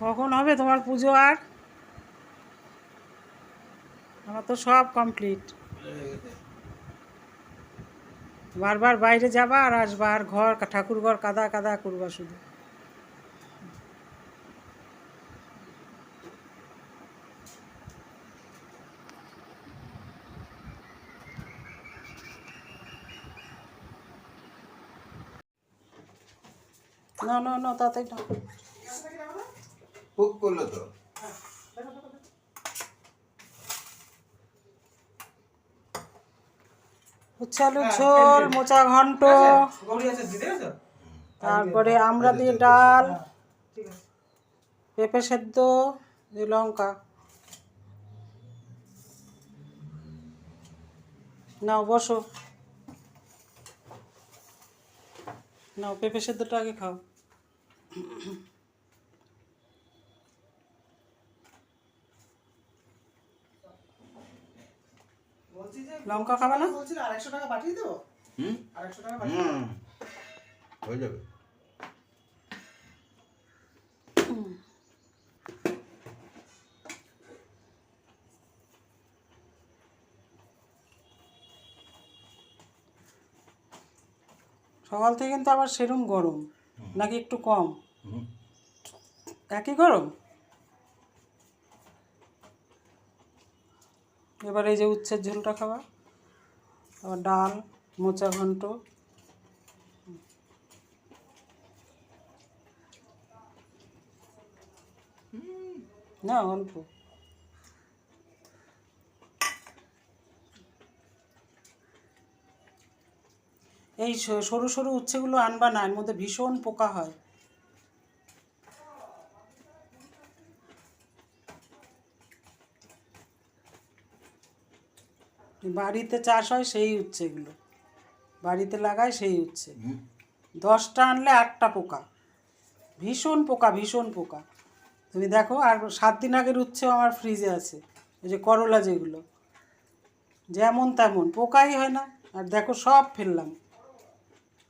কখন হবে তোমার পুজো আর? আমার তো সব কমপ্লিট বারবার বাইরে যাবা আর আসবা আর ঘর, ঠাকুর ঘর কাদা কাদা করবা শুধু। না না না, তাতে না। কুক করল তো। আলুর ঝোল মোচা ঘন্ট তারপরে আমরা দিয়ে ডাল পেঁপে সেদ্ধ লঙ্কা। নাও বসো। নাও পেঁপে সেদ্ধটা আগে খাও। লঙ্কা খাবে না? বলছি আড়াইশো টাকা হুম? হুম। হয়ে যাবে। সকাল থেকে কিন্তু আবার সেরম গরম নাকি একটু কম? একই গরম? এবার এই যে উচ্ছের ঝোলটা খাওয়া আবার ডাল, মোচা ঘন্ট। না, অল্প। এই সরু সরু উচ্ছেগুলো আনবা না, এর মধ্যে ভীষণ পোকা হয়। বাড়িতে চাষ হয় সেই উচ্ছেগুলো বাড়িতে লাগায় সেই উচ্ছে। দশটা আনলে আটটা পোকা। ভীষণ পোকা ভীষণ পোকা। তুমি দেখো আর সাত দিন আগের উচ্ছেও আমার ফ্রিজে আছে। ওই যে করলা যেগুলো। যেমন তেমন পোকাই হয় না। আর দেখো সব ফেললাম।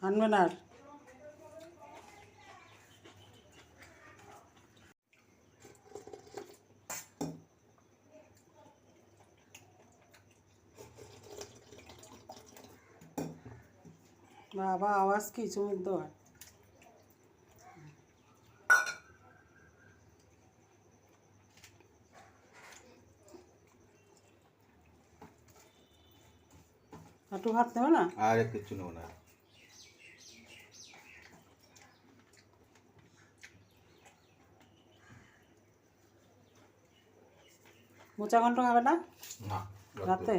আনবে না আর। বাবা আওয়াজ কি চুমুক দেওয়ার? একটু ভাত নেবে না? আর কিছু নেব না। মোচা ঘন্ট খাবে না? না রাতে?